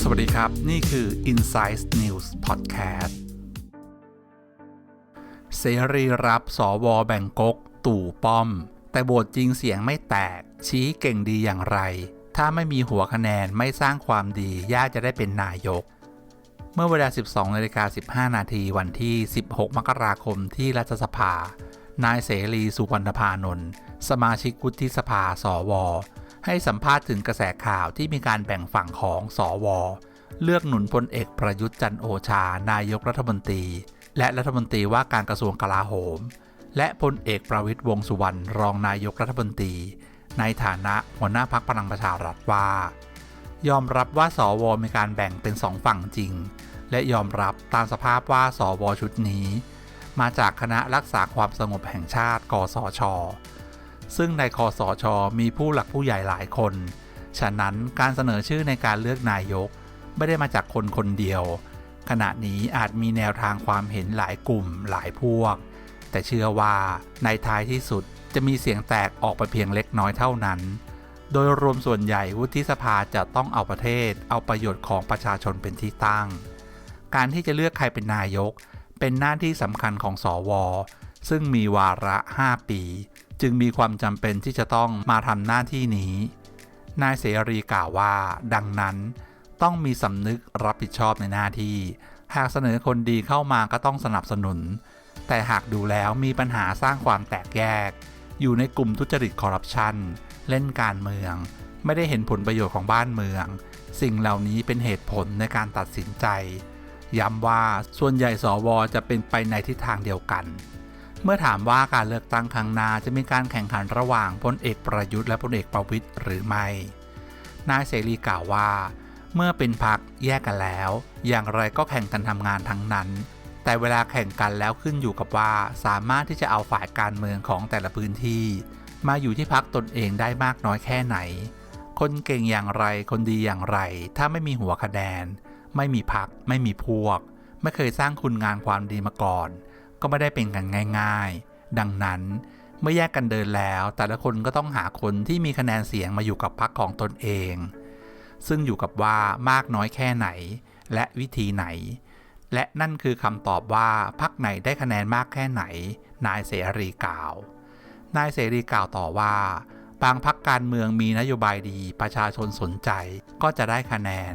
สวัสดีครับ นี่คือ Insight News Podcast เสรีรับสวแบ่งกก ตู่ป้อม แต่โบทจริงเสียงไม่แตก ชี้เก่งดีอย่างไร ถ้าไม่มีหัวคะแนนไม่สร้างความดี ยากจะได้เป็นนายกเมื่อเวลา 12นาฬิกา15 นาทีวันที่ 16 มกราคมที่รัฐสภา นายเสรีสุวรรณพานนท์สมาชิกวุฒิสภาสว ให้สัมภาษณ์ถึงกระแสข่าวที่มีการแบ่งฝั่งของสว เลือกหนุนพลเอกประยุทธ์จันโอชา นายกรัฐมนตรี และรัฐมนตรีว่าการกระทรวงกลาโหม และพลเอกประวิตยวงสุวรรณรองนายกรัฐมนตรี ในฐานะหัวหน้าพักพลังประชารัฐว่า ยอมรับว่าสวมีการแบ่งเป็นสองฝั่งจริง และยอมรับตามสภาพว่าสวชุดนี้ มาจากคณะรักษาความสงบแห่งชาติ กสช ซึ่งในคอสช มีผู้หลักผู้ใหญ่หลายคน ฉะนั้นการเสนอชื่อในการเลือกนายก ไม่ได้มาจากคนคนเดียว ขณะนี้อาจมีแนวทางความเห็นหลายกลุ่มหลายพวก แต่เชื่อว่าในท้ายที่สุดจะมีเสียงแตกออกไปเพียงเล็กน้อยเท่านั้น โดยรวมส่วนใหญ่วุฒิสภาจะต้องเอาประเทศ เอาประโยชน์ของประชาชนเป็นที่ตั้ง การที่จะเลือกใครเป็นนายก เป็นหน้าที่สำคัญของสอวซึ่งมีวาระ 5 ปี จึงมีความจำเป็นที่จะต้องมาทำหน้าที่นี้ นายเสรีกล่าวว่า ดังนั้น ต้องมีสำนึกรับผิดชอบในหน้าที่ หากเสนอคนดีเข้ามาก็ต้องสนับสนุน แต่หากดูแล้วมีปัญหาสร้างความแตกแยก อยู่ในกลุ่มทุจริตคอร์รัปชันเล่นการเมือง ไม่ได้เห็นผลประโยชน์ของบ้านเมือง สิ่งเหล่านี้เป็นเหตุผลในการตัดสินใจ ย้ำว่าส่วนใหญ่สวจะเป็นไปในทิศทางเดียวกัน เมื่อถามว่าการเลือกตั้งครั้งหน้าจะมีการแข่งขันระหว่างพลเอกประยุทธ์และพลเอกประวิตยหรือไม่ นายเสรีกล่าวว่า เมื่อเป็นพักแยกกันแล้ว อย่างไรก็แข่งกันทำงานทั้งนั้น แต่เวลาแข่งกันแล้วขึ้นอยู่กับว่าสามารถที่จะเอาฝ่ายการเมืองของแต่ละพื้นที่ มาอยู่ที่พักตนเองได้มากน้อยแค่ไหน คนเก่งอย่างไรคนดีอย่างไร ถ้าไม่มีหัวคะแนน ไม่มีพัก ไม่มีพวก ไม่เคยสร้างคุณงานความดีมาก่อน ก็ไม่ได้เป็นกันง่าย ๆ ดังนั้นเมื่อแยกกันเดินแล้ว แต่ละคนก็ต้องหาคนที่มีคะแนนเสียงมาอยู่กับพักของตนเอง ซึ่งอยู่กับว่ามากน้อยแค่ไหน และวิธีไหน และนั่นคือคำตอบว่าพักไหนได้คะแนนมากแค่ไหน นายเสรีกล่าว นายเสรีกล่าวต่อว่าบางพักการเมืองมีนโยบายดีประชาชนสนใจก็จะได้คะแนน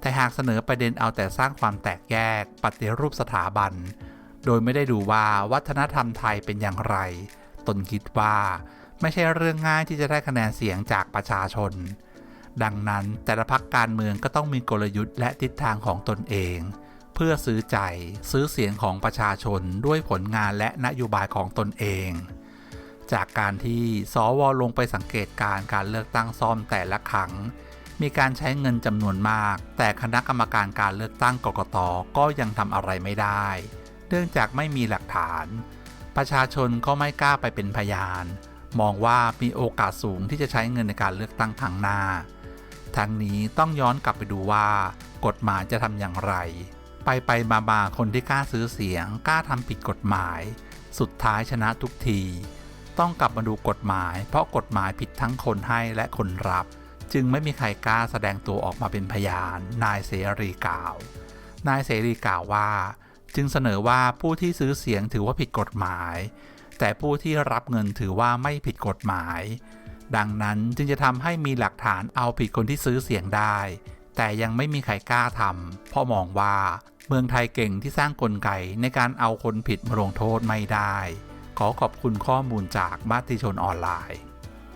แต่หากเสนอประเด็นเอาแต่สร้างความแตกแยก ปฏิรูปสถาบัน โดยไม่ได้ดูว่าวัฒนธรรมไทยเป็นอย่างไร ตนคิดว่า ไม่ใช่เรื่องง่ายที่จะได้คะแนนเสียงจากประชาชน ดังนั้นแต่ละพักการเมืองก็ต้องมีกลยุทธ์และทิศทางของตนเอง เพื่อซื้อใจซื้อเสียงของประชาชนด้วยผลงานและนโยบายของตนเองจากการที่สวลงไปสังเกตการการเลือกตั้งซ่อมแต่ละครั้ง มีการใช้เงินจำนวนมาก แต่คณะกรรมการการเลือกตั้งกกตก็ยังทำอะไรไม่ได้ เนื่องจากไม่มีหลักฐาน ประชาชนก็ไม่กล้าไปเป็นพยาน มองว่ามีโอกาสสูงที่จะใช้เงินในการเลือกตั้งครั้งหน้า ทั้งนี้ต้องย้อนกลับไปดูว่า กฎหมายจะทำอย่างไร ไปไปมามาคนที่กล้าซื้อเสียง กล้าทำผิดกฎหมาย สุดท้ายชนะทุกที ต้องกลับมาดูกฎหมาย เพราะกฎหมายผิดทั้งคนให้และคนรับ จึงไม่มีใครกล้าแสดงตัวออกมาเป็นพยาน นายเสรีกล่าว นายเสรีกล่าวว่า จึงเสนอว่าผู้ที่ซื้อเสียงถือว่าผิดกฎหมาย แต่ผู้ที่รับเงินถือว่าไม่ผิดกฎหมาย ดังนั้นจึงจะทำให้มีหลักฐานเอาผิดคนที่ซื้อเสียงได้ แต่ยังไม่มีใครกล้าทำเพราะมองว่าเมืองไทยเก่งที่สร้างกลไกในการเอาคนผิดมาลงโทษไม่ได้ ขอขอบคุณข้อมูลจากมาติชนออนไลน์